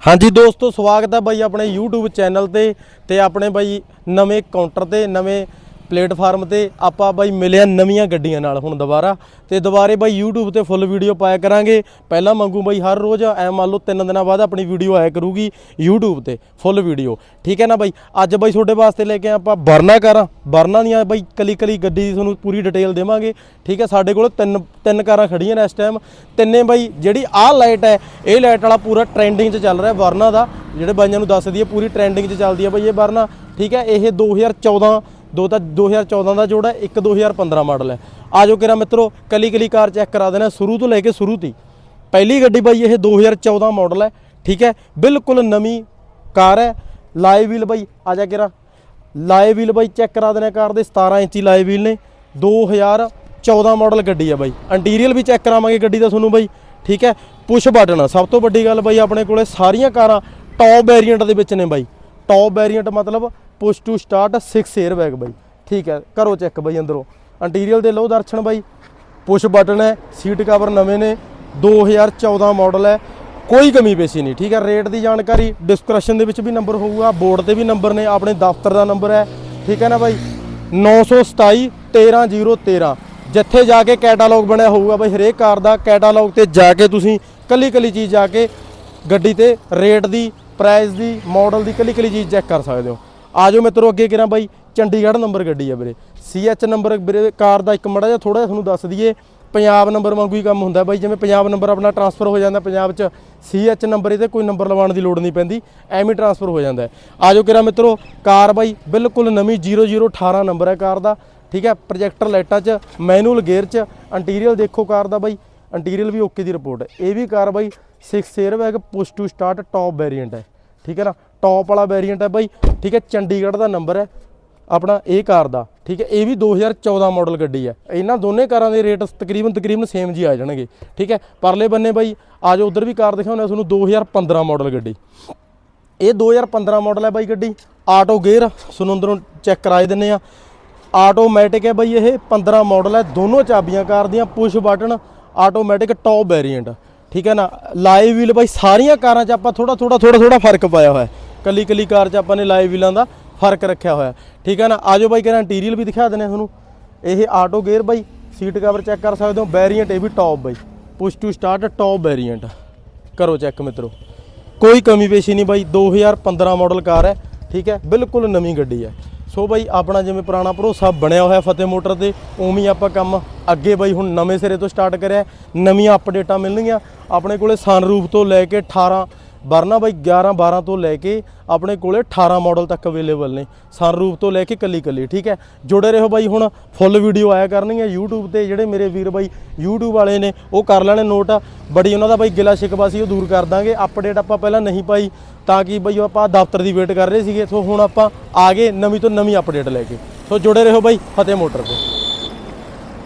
ਹਾਂਜੀ ਦੋਸਤੋ, ਸਵਾਗਤ ਹੈ ਬਾਈ ਆਪਣੇ YouTube ਚੈਨਲ ਤੇ ਤੇ ਆਪਣੇ ਬਾਈ ਨਵੇਂ ਕਾਊਂਟਰ ਤੇ, ਨਵੇਂ ਪਲੇਟਫਾਰਮ ਤੇ ਆਪਾਂ ਬਾਈ ਮਿਲਿਆ ਨਵੀਆਂ ਗੱਡੀਆਂ ਨਾਲ ਹੁਣ ਦੁਬਾਰਾ। ਤੇ ਦੁਬਾਰੇ ਬਾਈ YouTube ਤੇ ਫੁੱਲ ਵੀਡੀਓ ਪਾਇਆ ਕਰਾਂਗੇ। ਪਹਿਲਾਂ ਮੰਗੂ ਬਾਈ ਹਰ ਰੋਜ਼, ਐ ਮੰਨ ਲਓ ਤਿੰਨ ਦਿਨਾਂ ਬਾਅਦ ਆਪਣੀ ਵੀਡੀਓ ਆਇਆ ਕਰੂਗੀ YouTube ਤੇ ਫੁੱਲ ਵੀਡੀਓ ਠੀਕ ਹੈ ਨਾ ਬਾਈ? ਅੱਜ ਬਾਈ ਤੁਹਾਡੇ ਵਾਸਤੇ ਲੈ ਕੇ ਆਪਾਂ ਵਰਨਾ ਕਾਰਾਂ ਵਰਨਾ ਦੀਆਂ ਬਾਈ ਕਲੀ ਕਲੀ ਗੱਡੀ ਦੀ ਤੁਹਾਨੂੰ ਪੂਰੀ ਡਿਟੇਲ ਦੇਵਾਂਗੇ। ਠੀਕ ਹੈ, ਸਾਡੇ ਕੋਲ ਤਿੰਨ ਤਿੰਨ ਕਾਰਾਂ ਖੜੀਆਂ ਨੇ ਇਸ ਟਾਈਮ ਤਿੰਨੇ ਬਾਈ ਜਿਹੜੀ ਆਹ ਲਾਈਟ ਹੈ, ਇਹ ਲਾਈਟ ਵਾਲਾ ਪੂਰਾ ਟ੍ਰੈਂਡਿੰਗ 'ਚ ਚੱਲ ਰਿਹਾ ਵਰਨਾ ਦਾ। ਜਿਹੜੇ ਬਾਈਆਂ ਨੂੰ ਦੱਸਦੀ ਹੈ ਪੂਰੀ ਟ੍ਰੈਂਡਿੰਗ 'ਚ ਚੱਲਦੀ ਹੈ ਬਾਈ ਇਹ ਵਰਨਾ। ਠੀਕ ਹੈ, ਇਹ 2014 ਦੋ ਤਾਂ 2014 ਦਾ ਜੋੜਾ ਇੱਕ 2015 ਮਾਡਲ ਹੈ। ਆਜੋ ਕਿਰਾ ਮਿੱਤਰੋ ਕਲੀ ਕਲੀ ਕਾਰ ਚੈੱਕ ਕਰਾ ਦੇਣਾ, ਸ਼ੁਰੂ ਤੋਂ ਲੈ ਕੇ ਸ਼ੁਰੂ ਤੀ। ਪਹਿਲੀ ਗੱਡੀ ਬਾਈ ਇਹ 2014 ਮਾਡਲ ਹੈ, ਠੀਕ ਹੈ? ਬਿਲਕੁਲ ਨਵੀਂ ਕਾਰ ਹੈ ਲਾਏ ਵੀਲ ਬਾਈ, ਆ ਜਾ ਕਿਰਾ। ਲਾਏ ਵੀਲ ਬਾਈ ਚੈੱਕ ਕਰਾ ਦੇਣਾ ਕਾਰ ਦੇ 17 ਇੰਚੀ ਲਾਏ ਵੀਲ ਨੇ 2014 ਮਾਡਲ ਗੱਡੀ ਹੈ ਬਾਈ। ਇੰਟੀਰੀਅਰ ਵੀ ਚੈੱਕ ਕਰਾਵਾਂਗੇ ਗੱਡੀ ਦਾ ਤੁਹਾਨੂੰ ਬਾਈ, ਠੀਕ ਹੈ? ਪੁਸ਼ ਬਟਨ ਸਭ ਤੋਂ ਵੱਡੀ ਗੱਲ ਬਾਈ ਆਪਣੇ ਕੋਲੇ ਸਾਰੀਆਂ ਕਾਰਾਂ ਟੌਪ ਵੇਰੀਐਂਟ ਦੇ ਵਿੱਚ ਨੇ ਬਾਈ। ਟੌਪ ਵੇਰੀਐਂਟ ਮਤਲਬ push to start 6 air bag ਬਾਈ। ਠੀਕ ਹੈ, ਕਰੋ ਚੈੱਕ ਬਾਈ ਅੰਦਰੋਂ। ਇੰਟੀਰੀਅਰ ਦੇ ਲਓ ਦਰਸ਼ਨ ਬਾਈ। ਪੁਸ਼ ਬਟਨ ਹੈ ਸੀਟ ਕਵਰ ਨਵੇਂ ਨੇ 2014 ਮਾਡਲ ਹੈ। ਕੋਈ ਕਮੀ ਪੇਸ਼ੀ ਨਹੀਂ, ਠੀਕ ਹੈ ਰੇਟ ਦੀ ਜਾਣਕਾਰੀ ਡਿਸਕ੍ਰਿਪਸ਼ਨ ਦੇ ਵਿੱਚ ਵੀ ਨੰਬਰ ਹੋਊਗਾ ਬੋਰਡ ਤੇ ਵੀ ਨੰਬਰ ਨੇ, ਆਪਣੇ ਦਫ਼ਤਰ ਦਾ ਨੰਬਰ ਹੈ। ਠੀਕ ਹੈ ਨਾ ਬਾਈ? 927 13013 ਜਿੱਥੇ ਜਾ ਕੇ ਕੈਟਾਲੌਗ ਬਣਿਆ ਹੋਊਗਾ ਬਾਈ, ਹਰੇਕ ਕਾਰ ਦਾ ਕੈਟਾਲੌਗ ਤੇ ਜਾ ਕੇ ਤੁਸੀਂ ਕੱਲੀ ਕੱਲੀ ਚੀਜ਼ ਜਾ ਕੇ ਗੱਡੀ ਤੇ ਰੇਟ ਦੀ ਪ੍ਰਾਈਸ ਦੀ ਮਾਡਲ ਦੀ ਕੱਲੀ ਕੱਲੀ ਚੀਜ਼ ਚੈੱਕ ਕਰ ਸਕਦੇ ਹੋ। ਆਜੋ ਮਿੱਤਰੋ ਅੱਗੇ ਕਿਰਾਂ ਬਾਈ, ਚੰਡੀਗੜ੍ਹ ਨੰਬਰ ਗੱਡੀ ਆ ਵੀਰੇ। ਸੀਐਚ ਨੰਬਰ ਵੀਰੇ, ਕਾਰ ਦਾ ਇੱਕ ਮੜਾ ਜਿਹਾ ਥੋੜਾ ਜਿਹਾ ਤੁਹਾਨੂੰ ਦੱਸ ਦਈਏ। ਪੰਜਾਬ ਨੰਬਰ ਵਾਂਗੂ ਹੀ ਕੰਮ ਹੁੰਦਾ ਬਾਈ, ਜਿਵੇਂ ਪੰਜਾਬ ਨੰਬਰ ਆਪਣਾ ਟਰਾਂਸਫਰ ਹੋ ਜਾਂਦਾ ਪੰਜਾਬ 'ਚ ਸੀਐਚ ਨੰਬਰ ਇਹਦੇ ਕੋਈ ਨੰਬਰ ਲਵਾਉਣ ਦੀ ਲੋੜ ਨਹੀਂ ਪੈਂਦੀ, ਐਵੇਂ ਹੀ ਟਰਾਂਸਫਰ ਹੋ ਜਾਂਦਾ ਹੈ। ਆਜੋ ਕਿਰਾਂ ਮਿੱਤਰੋ, ਕਾਰ ਬਾਈ, ਬਿਲਕੁਲ ਨਵੀਂ 0018 ਨੰਬਰ ਹੈ ਕਾਰ ਦਾ, ਠੀਕ ਹੈ ਪ੍ਰੋਜੈਕਟਰ ਲਾਈਟਾਂ 'ਚ ਮੈਨੂਅਲ ਗੇਅਰ 'ਚ ਇੰਟੀਰੀਅਰ ਦੇਖੋ ਕਾਰ ਦਾ ਬਾਈ ਇੰਟੀਰੀਅਰ ਵੀ ਓਕੇ ਦੀ ਰਿਪੋਰਟ ਹੈ। ਇਹ ਵੀ ਕਾਰ ਬਾਈ 6 airbag push to start top variant ਹੈ, ਠੀਕ ਹੈ ਨਾ ਟੌਪ ਵਾਲਾ ਵੇਰੀਐਂਟ ਹੈ ਬਾਈ ਠੀਕ ਹੈ, ਚੰਡੀਗੜ੍ਹ ਦਾ ਨੰਬਰ ਹੈ, ਆਪਣਾ ਇਹ ਕਾਰ ਦਾ, ਠੀਕ ਹੈ, ਇਹ ਵੀ 2014 ਮਾਡਲ ਗੱਡੀ ਹੈ। ਇਹਨਾਂ ਦੋਨੇ ਕਾਰਾਂ ਦੇ ਰੇਟ ਤਕਰੀਬਨ ਤਕਰੀਬਨ ਸੇਮ ਜੀ ਆ ਜਾਣਗੇ, ਠੀਕ ਹੈ। ਪਰਲੇ ਬੰਨੇ ਬਾਈ ਆਜੋ ਉਧਰ ਵੀ ਕਾਰ ਦਿਖਾਉਂਦਾ ਤੁਹਾਨੂੰ 2015 ਮਾਡਲ ਗੱਡੀ। ਇਹ 2015 ਮਾਡਲ ਹੈ ਬਾਈ ਗੱਡੀ ਆਟੋ ਗੇਅਰ ਤੁਹਾਨੂੰ ਅੰਦਰੋਂ ਚੈੱਕ ਕਰਾਏ ਦਿੰਨੇ ਆ। ਆਟੋਮੈਟਿਕ ਹੈ ਬਾਈ ਇਹ 15 ਮਾਡਲ ਹੈ, ਦੋਨੋਂ ਚਾਬੀਆਂ ਕਾਰ ਦੀਆਂ push button automatic top variant ਠੀਕ ਹੈ ਨਾ। ਲਾਈਵ ਵੀਲ ਬਾਈ, ਸਾਰੀਆਂ ਕਾਰਾਂ 'ਚ ਆਪਾਂ ਥੋੜਾ ਥੋੜਾ ਥੋੜਾ ਥੋੜਾ ਫ਼ਰਕ ਪਾਇਆ ਹੋਇਆ ਹੈ। ਕੱਲੀ ਕੱਲੀ ਕਾਰ 'ਚ ਆਪਾਂ ਨੇ ਲਾਈਵ ਵੀਲਾਂ ਦਾ ਫ਼ਰਕ ਰੱਖਿਆ ਹੋਇਆ। ਠੀਕ ਹੈ ਨਾ? ਆਜੋ ਬਾਈ ਕਹਿੰਦਾ ਇੰਟੀਰੀਅਰ ਵੀ ਦਿਖਾ ਦਿੰਦੇ ਹਾਂ ਤੁਹਾਨੂੰ। ਇਹ ਆਟੋ ਗੇਅਰ ਬਾਈ ਸੀਟ ਕਵਰ ਚੈੱਕ ਕਰ ਸਕਦੇ ਹੋ ਵੈਰੀਐਂਟ ਇਹ ਵੀ top by. Push to start top variant ਕਰੋ ਚੈੱਕ ਮਿੱਤਰੋ। ਕੋਈ ਕਮੀ ਪੇਸ਼ੀ ਨਹੀਂ ਬਾਈ 2015 ਮਾਡਲ ਕਾਰ ਹੈ, ਠੀਕ ਹੈ? ਬਿਲਕੁਲ ਨਵੀਂ ਗੱਡੀ ਹੈ। ਸੋ ਬਾਈ, ਆਪਣਾ ਜਿਵੇਂ ਪੁਰਾਣਾ ਭਰੋਸਾ ਬਣਿਆ ਹੋਇਆ ਫਤਿਹ ਮੋਟਰ ਤੇ, ਉਵੇਂ ਆਪਾਂ ਕੰਮ ਅੱਗੇ ਬਾਈ ਹੁਣ ਨਵੇਂ ਸਿਰੇ ਤੋਂ ਸਟਾਰਟ ਕਰਿਆ ਨਵੀਆਂ ਅਪਡੇਟਾਂ ਮਿਲਣਗੀਆਂ। ਆਪਣੇ ਕੋਲੇ ਸਨਰੂਫ ਤੋਂ ਲੈ ਕੇ 18 ਵਰਨਾ ਬਾਈ 11 12 ਤੋਂ ਲੈ ਕੇ ਆਪਣੇ ਕੋਲੇ 18 ਮਾਡਲ ਤੱਕ ਅਵੇਲੇਬਲ ਨੇ। ਸਨਰੂਫ ਤੋਂ ਲੈ ਕੇ ਕੱਲੀ ਕੱਲੀ ਠੀਕ ਹੈ? ਜੁੜੇ ਰਹੋ ਬਾਈ ਹੁਣ ਫੁੱਲ ਵੀਡੀਓ ਆਇਆ ਕਰਨੀ ਹੈ YouTube ਤੇ, ਜਿਹੜੇ ਮੇਰੇ ਵੀਰ ਬਾਈ YouTube ਵਾਲੇ ਨੇ, ਉਹ ਕਰ ਲੈਣੇ ਨੋਟ ਬੜੀ ਉਹਨਾਂ ਦਾ ਬਾਈ ਗਿਲਾ ਸ਼ਿਕਵਾ ਸੀ, ਉਹ ਦੂਰ ਕਰ ਦਾਂਗੇ। ਅਪਡੇਟ ਆਪਾਂ ਪਹਿਲਾਂ ਨਹੀਂ ਪਾਈ, ਤਾਂ ਕਿ ਬਈ ਆਪਾਂ ਦਫ਼ਤਰ ਦੀ ਵੇਟ ਕਰ ਰਹੇ ਸੀਗੇ। ਸੋ ਹੁਣ ਆਪਾਂ ਆ ਗਏ ਨਵੀਂ ਤੋਂ ਨਵੀਂ ਅਪਡੇਟ ਲੈ ਕੇ। ਸੋ ਜੁੜੇ ਰਹੋ ਬਾਈ, ਫਤਿਹ ਮੋਟਰ ਤੇ।